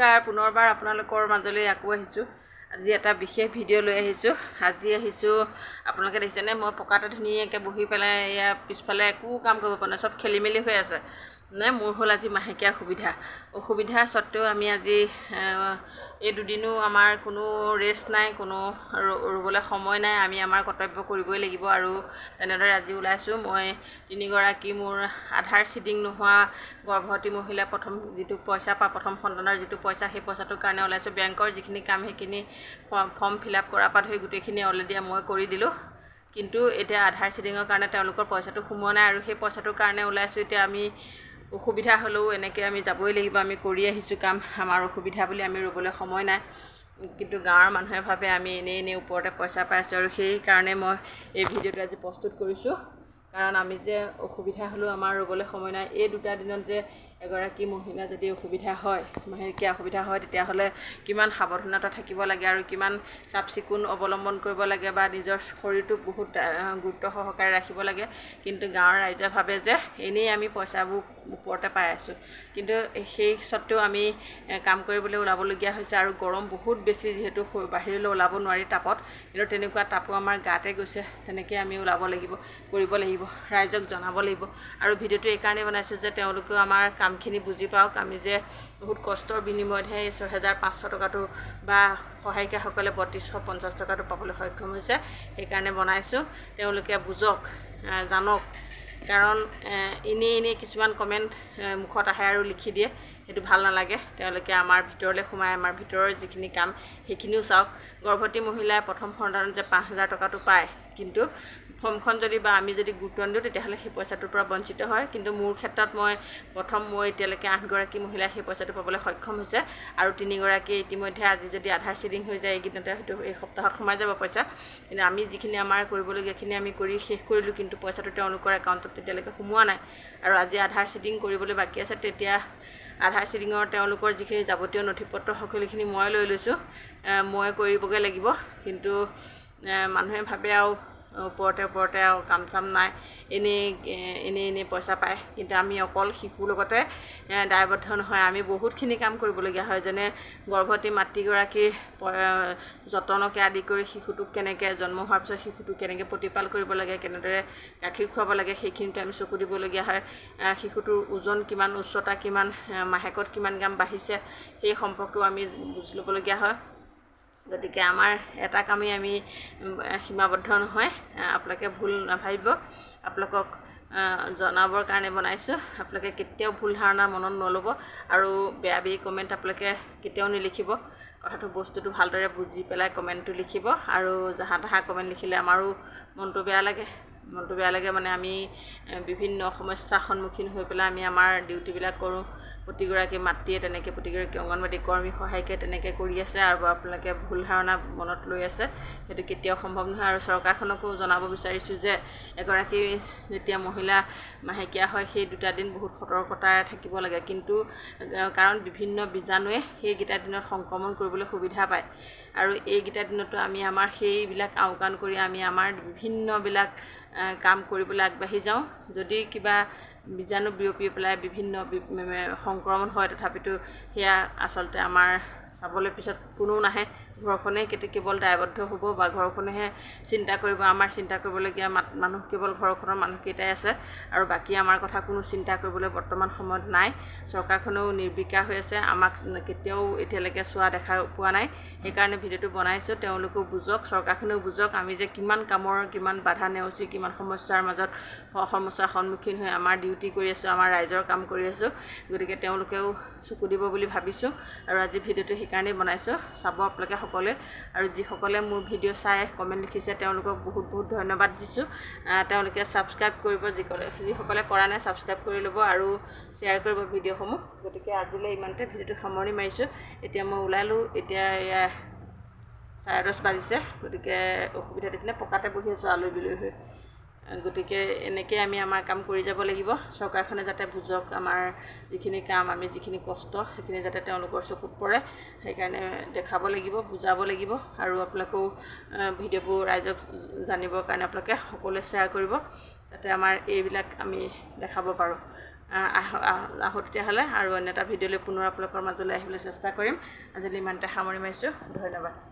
নমস্কাৰ পুনৰবাৰ আপোনালোকৰ মাজলৈ আকৌ আহিছোঁ। আজি এটা বিশেষ ভিডিঅ' লৈ আহিছোঁ। আজি আহিছোঁ আপোনালোকে দেখিছেনে মই পকাতে ধুনীয়াকৈ বহি পেলাই এয়া পিছফালে একো কাম কৰিব পৰা নাই চব খেলি মেলি হৈ আছে। মানে মোৰ হ'ল আজি মাহেকীয়া অসুবিধা। অসুবিধা স্বত্বেও আমি আজি এই দুদিনো আমাৰ কোনো ৰেষ্ট নাই কোনো ৰ'বলৈ সময় নাই। আমি আমাৰ কৰ্তব্য কৰিবই লাগিব আৰু তেনেদৰে আজি ওলাইছোঁ। মই তিনিগৰাকী মোৰ আধাৰ চিডিং নোহোৱা গৰ্ভৱতী মহিলা প্ৰথম যিটো পইচা পা প্ৰথম সন্তানৰ যিটো পইচা সেই পইচাটোৰ কাৰণে ওলাইছোঁ বেংকৰ। যিখিনি কাম সেইখিনি ফৰ্ম ফিল আপ কৰাৰ পৰা ধৰি গোটেইখিনি অলৰেডি মই কৰি দিলোঁ। কিন্তু এতিয়া আধাৰ চিডিঙৰ কাৰণে তেওঁলোকৰ পইচাটো সোমোৱা নাই আৰু সেই পইচাটোৰ কাৰণে ওলাইছোঁ। এতিয়া আমি অসুবিধা হ'লেও এনেকৈ আমি যাবই লাগিব আমি কৰি আহিছোঁ কাম। আমাৰ অসুবিধা বুলি আমি ৰ'বলৈ সময় নাই। কিন্তু গাঁৱৰ মানুহে ভাবে আমি এনেই এনেই ওপৰতে পইচা পাই আছোঁ আৰু সেইকাৰণে মই এই ভিডিঅ'টো আজি প্ৰস্তুত কৰিছোঁ। কাৰণ আমি যে অসুবিধা হ'লেও আমাৰ ৰ'বলৈ সময় নাই এই দুটা দিনত যে এগৰাকী মহিলা যদি অসুবিধা হয় মাহেকীয়া অসুবিধা হয় তেতিয়াহ'লে কিমান সাৱধানতা থাকিব লাগে আৰু কিমান চাফ চিকুণ অৱলম্বন কৰিব লাগে বা নিজৰ শৰীৰটোক বহুত গুৰুত্ব সহকাৰে ৰাখিব লাগে। কিন্তু গাঁৱৰ ৰাইজে ভাবে যে এনেই আমি পইচাবোৰ ওপৰতে পাই আছোঁ। কিন্তু সেই স্বত্বেও আমি কাম কৰিবলৈ ওলাবলগীয়া হৈছে আৰু গৰম বহুত বেছি যিহেতু বাহিৰলৈ ওলাব নোৱাৰি তাপত। কিন্তু তেনেকুৱা তাপো আমাৰ গাতে গৈছে তেনেকৈ আমি ওলাব লাগিব কৰিব লাগিব ৰাইজক জনাব লাগিব। আৰু ভিডিঅ'টো এইকাৰণেই বনাইছোঁ যে তেওঁলোকেও আমাৰ কামখিনি বুজি পাওক। আমি যে বহুত কষ্টৰ বিনিময়তহে এই ছহেজাৰ পাঁচশ টকাটো বা সহায়িকাসকলে বত্ৰিছশ পঞ্চাছ টকাটো পাবলৈ সক্ষম হৈছে সেইকাৰণে বনাইছোঁ। তেওঁলোকে বুজক জানক। কাৰণ এনেই এনেই কিছুমান কমেণ্ট মুখত আহে আৰু লিখি দিয়ে। সেইটো ভাল নালাগে। তেওঁলোকে আমাৰ ভিতৰলৈ সোমাই আমাৰ ভিতৰৰ যিখিনি কাম সেইখিনিও চাওক। গৰ্ভৱতী মহিলাই প্ৰথম সন্তানত যে পাঁচ হাজাৰ টকাটো পায় কিন্তু ফৰ্মখন যদি বা আমি যদি গুৰুত্ব নিদিওঁ তেতিয়াহ'লে সেই পইচাটোৰ পৰা বঞ্চিত হয়। কিন্তু মোৰ ক্ষেত্ৰত মই প্ৰথম মই এতিয়ালৈকে আঠগৰাকী মহিলাই সেই পইচাটো পাবলৈ সক্ষম হৈছে। আৰু তিনিগৰাকী ইতিমধ্যে আজি যদি আধাৰ চিডিং হৈ যায় এইকেইদিনতে হয়তো এই সপ্তাহত সোমাই যাব পইচা। কিন্তু আমি যিখিনি আমাৰ কৰিবলগীয়াখিনি আমি কৰি শেষ কৰিলোঁ কিন্তু পইচাটো তেওঁলোকৰ একাউণ্টত তেতিয়ালৈকে সোমোৱা নাই। আৰু আজি আধাৰ চিডিং কৰিবলৈ বাকী আছে তেতিয়া আধাৰ চিডিঙৰ তেওঁলোকৰ যিখিনি যাৱতীয় নথি পত্ৰ সকলোখিনি মই লৈ লৈছোঁ। মই কৰিবগৈ লাগিব। কিন্তু মানুহে ভাবে আৰু ওপৰতে ওপৰতে আৰু কাম চাম নাই। এনেই এনেই এনেই পইচা পায়। কিন্তু আমি অকল শিশুৰ লগতে দায়বদ্ধ নহয়। আমি বহুতখিনি কাম কৰিবলগীয়া হয়। যেনে গৰ্ভৱতী মাতৃগৰাকীৰ যতনকে আদি কৰি শিশুটোক কেনেকৈ জন্ম হোৱাৰ পিছত শিশুটোক কেনেকৈ প্ৰতিপাল কৰিব লাগে কেনেদৰে গাখীৰ খুৱাব লাগে সেইখিনিতো আমি চকু দিবলগীয়া হয়। শিশুটোৰ ওজন কিমান উচ্চতা কিমান মাহেকত কিমান গ্ৰাম বাঢ়িছে সেই সম্পৰ্কেও আমি বুজি ল'বলগীয়া হয়। গতিকে আমাৰ এটা কামেই আমি সীমাবদ্ধ নহয়। আপোনালোকে ভুল নাভাবিব। আপোনালোকক জনাবৰ কাৰণে বনাইছোঁ। আপোনালোকে কেতিয়াও ভুল ধাৰণা মনত নল'ব আৰু বেয়া বেয়া কমেণ্ট আপোনালোকে কেতিয়াও নিলিখিব। কথাটো বস্তুটো ভালদৰে বুজি পেলাই কমেণ্টটো লিখিব আৰু জাহা তাহা কমেণ্ট লিখিলে আমাৰো মনটো বেয়া লাগে। মনটো বেয়া লাগে মানে আমি বিভিন্ন সমস্যাৰ সন্মুখীন হৈ পেলাই আমি আমাৰ ডিউটিবিলাক কৰোঁ। প্ৰতিগৰাকী মাতৃয়ে তেনেকৈ প্ৰতিগৰাকী অংগনবাদী কৰ্মী সহায়িকাই তেনেকৈ কৰি আছে আৰু আপোনালোকে ভুল ধাৰণা মনত লৈ আছে। সেইটো কেতিয়াও সম্ভৱ নহয় আৰু চৰকাৰখনকো জনাব বিচাৰিছোঁ যে এগৰাকী যেতিয়া মহিলা মাহেকীয়া হয় সেই দুটা দিন বহুত সতৰ্কতাৰে থাকিব লাগে। কিন্তু কাৰণ বিভিন্ন বীজাণুৱে সেইকেইটা দিনত সংক্ৰমণ কৰিবলৈ সুবিধা পায়। আৰু এইকেইটা দিনতো আমি আমাৰ সেইবিলাক আওকাণ কৰি আমি আমাৰ বিভিন্নবিলাক কাম কৰিবলৈ আগবাঢ়ি যাওঁ। যদি কিবা বীজাণু বিয়পি পেলাই বিভিন্ন সংক্ৰমণ হয়। তথাপিতো সেয়া আচলতে আমাৰ চাবলৈ পিছত কোনো নাহে। ঘৰখনেই কেতিয়া কেৱল দায়বদ্ধ হ'ব বা ঘৰখনেহে চিন্তা কৰিব আমাৰ চিন্তা কৰিবলগীয়া মাত- মানুহ কেৱল ঘৰখনৰ মানুহকেইটাই আছে আৰু বাকী আমাৰ কথা কোনো চিন্তা কৰিবলৈ বৰ্তমান সময়ত নাই। চৰকাৰখনেও নিৰ্বিকাৰ হৈ আছে আমাক কেতিয়াও এতিয়ালৈকে চোৱা দেখা পোৱা নাই। সেইকাৰণে ভিডিঅ'টো বনাইছোঁ তেওঁলোকেও বুজক চৰকাৰখনেও বুজক আমি যে কিমান কামৰ কিমান বাধা নেওচি কিমান সমস্যাৰ মাজত সমস্যাৰ সন্মুখীন হৈ আমাৰ ডিউটি কৰি আছোঁ আমাৰ ৰাইজৰ কাম কৰি আছোঁ গতিকে তেওঁলোকেও চকু দিব বুলি ভাবিছোঁ আৰু আজি ভিডিঅ'টো সেইকাৰণেই বনাইছোঁ। চাব আপোনালোকে সকলোৱে। আৰু যিসকলে মোৰ ভিডিঅ' চাই কমেণ্ট লিখিছে তেওঁলোকক বহুত বহুত ধন্যবাদ দিছোঁ। তেওঁলোকে ছাবস্ক্ৰাইব কৰিব যিসকলে যিসকলে কৰা নাই ছাবস্ক্ৰাইব কৰি ল'ব আৰু শ্বেয়াৰ কৰিব ভিডিঅ'সমূহ। গতিকে আজিলৈ ইমানতে ভিডিঅ'টো সামৰণি মাৰিছোঁ। এতিয়া মই ওলালোঁ এতিয়া এয়া চাৰে দহ বাজিছে। গতিকে অসুবিধা দেখিলে পকাতে বহি আছোঁ আলৈ বিলৈ হৈ। গতিকে এনেকৈ আমি আমাৰ কাম কৰি যাব লাগিব। চৰকাৰখনে যাতে বুজক আমাৰ যিখিনি কাম আমি যিখিনি কষ্ট সেইখিনি যাতে তেওঁলোকৰ চকুত পৰে সেইকাৰণে দেখাব লাগিব বুজাব লাগিব আৰু আপোনালোকেও ভিডিঅ'বোৰ ৰাইজক জানিবৰ কাৰণে আপোনালোকে সকলোৱে শ্বেয়াৰ কৰিব যাতে আমাৰ এইবিলাক আমি দেখাব পাৰোঁ। আহোঁ তেতিয়াহ'লে আৰু অন্য এটা ভিডিঅ'লৈ পুনৰ আপোনালোকৰ মাজলৈ আহিবলৈ চেষ্টা কৰিম। আজিলৈ ইমানতে সামৰি মাৰিছোঁ। ধন্যবাদ।